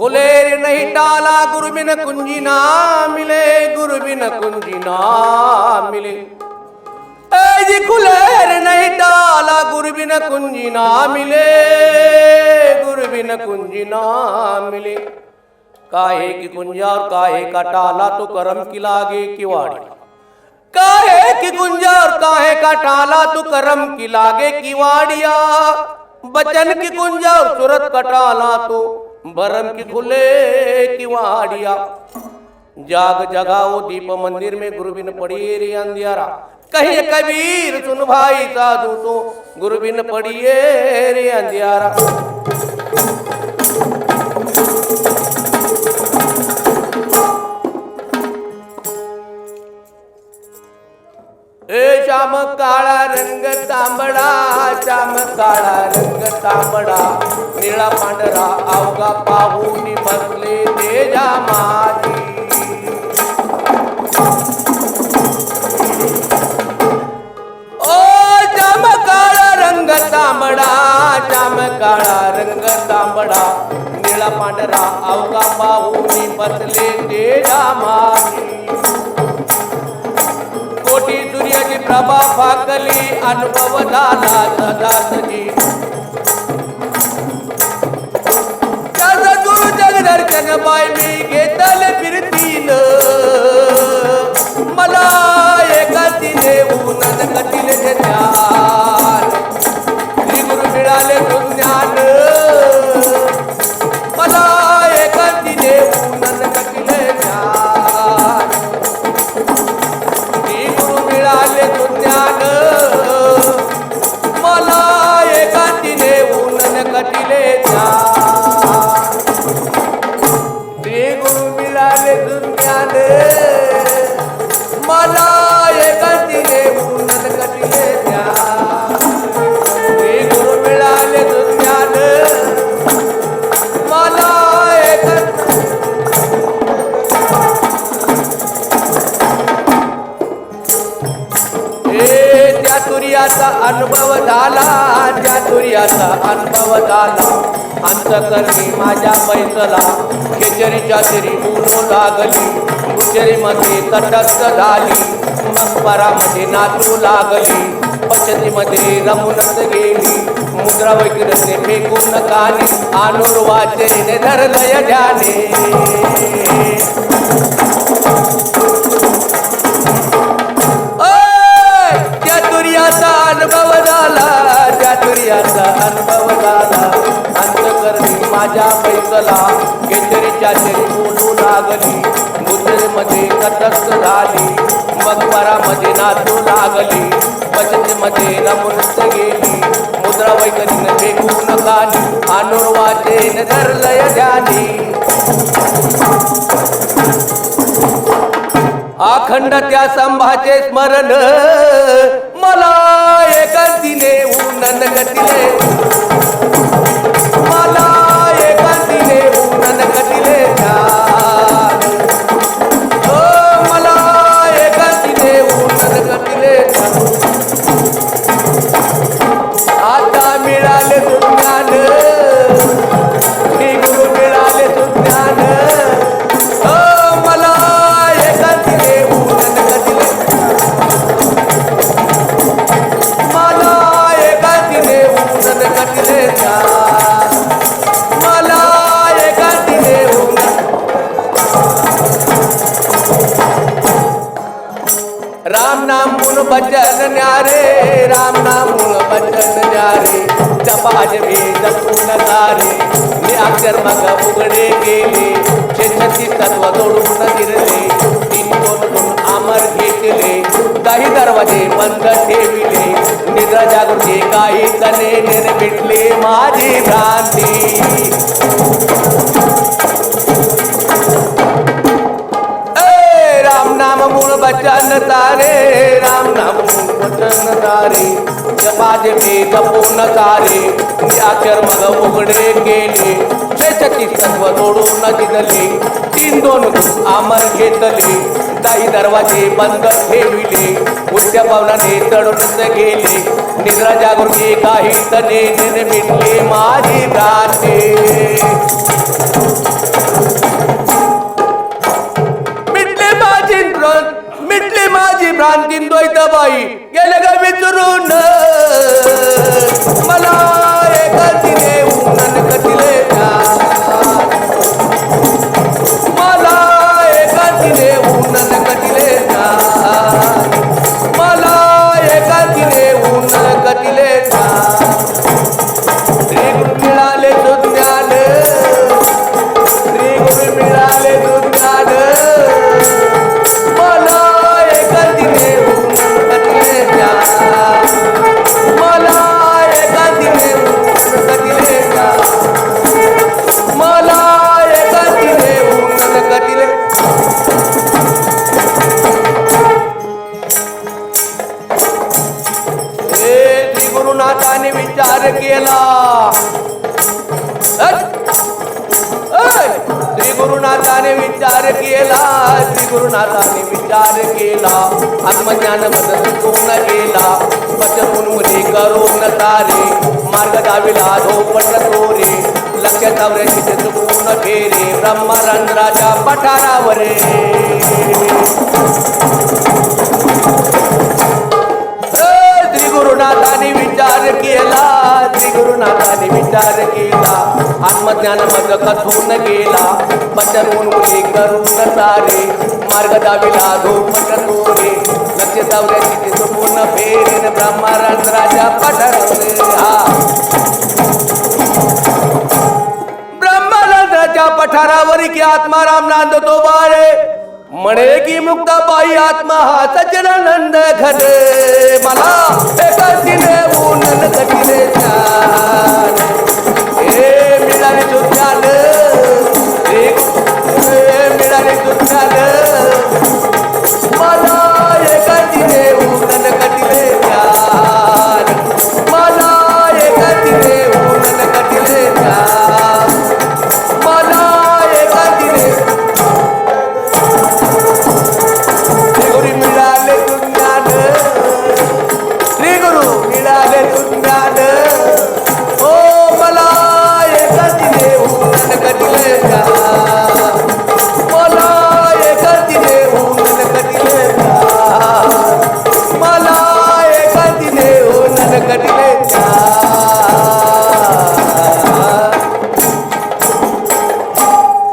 खुलेर नहीं टाला गुरु बिन कुंजी ना मिले गुरु बिन कुंजी ना मिले। जी खुलेर नहीं टाला गुरु बिन कुंजी ना मिले गुरु बिन कुंजी ना मिले। काहे की कुंजा और काहे का टाला तो करम की लागे किवाड़ी। काहे की गुंजा और काहे का टाला तू करम की लागे की वाड़िया बचन की गुंजा और सूरत टाला तू बरम की खुले की वाड़िया. जाग जगाओ दीप मंदिर में गुरु बिन पड़िए रे अंधियारा. कहीं कबीर सुन भाई साधु तो गुरु बिन पड़िए रे अंधियारा. ए श्याम काळा रंग तांबडा श्याम काळा रंग तांबडा. निळा पांढरा अवघा पाहून बसले तेजा माझी ओ श्याम काळा रंग तांबडा श्याम काळा रंग तांबडा. निळा पांढरा अवघा पाहून बसले तेजा माझी कोटी सूर्याची प्रभा फाकली अनुभव झाला सदा by me. अनुभव झाला. चातुर्याचा अनुभव झाला. अंतकरणी माझ्या पैसला खेचरीच्या तरी उनो लागली. गुजरीमध्ये तटस्थ झाली. मकबरामध्ये नाचू लागली. पचतीमध्ये रमूनच गेली. मुद्रा वैकृतीने फेकून कानी अनुर्वाचेने धरलय ध्याने. चातुर्याचा अनुभव झाला. अंतकरणी माझ्या पैसला केसरीच्या तरी बोलू लागली. मुद्रेमध्ये तटस्थ झाली. मकबरामध्ये नाचू लागली. बचतीमध्ये रमूनच गेली. मुद्रा वैकरीनं फेकून कानी अनुर्वाचे धरलय ध्यानी अखंड त्या संभाचे स्मरण राम नाम मुन न्यारे राम नाम मुन न्यारे जपाज वेद तारे मी अक्षर मग उघडे गेले शेषती तत्व जोडून गिरले तीन कोण गुण अमर घेतले काही दरवाजे बंद ठेविले निद्रा जागृती काही तने निर्मिटले माझी भ्रांती. वचन तारे राम नाम वचन तारे जपाजे मी जपून तारे मी अक्षर मग उघडे केले शेषती सर्व तोडून दिदले तीन दोन आमर घेतले काही दरवाजे बंद ठेविले उच्च पावलाने चढूनच गेले निद्रा जागृती काही तने मिटले माझी मिटली माझी भ्रांती द्वैतबाई गेलं ग विचरून. मला एक गेला. श्री गुरुनाथाने विचार केला श्री गुरुनाथाने विचार केला. आत्मज्ञान मदत सोन गेला. पचरून मुली करून तारे मार्ग दाविला धोपट तोरे लक्ष चौऱ्याशी चुकून फेरे ब्रह्मरंद्राच्या पठारावरे आत्मज्ञान मग कथून गेला. बचनून मुली करून सारे मार्ग दाविला धोपट तोरे लक्ष दावल्याची चुकून फेरेन ब्रह्मरंध्राच्या पठारावरे हा ब्रह्मरंध्राच्या पठारावर की आत्माराम नांदतो बाळे म्हणे की मुक्ताबाई आत्मा हा सज्जनानंद घरे मला एका तिने ऊन कठीने दुखाल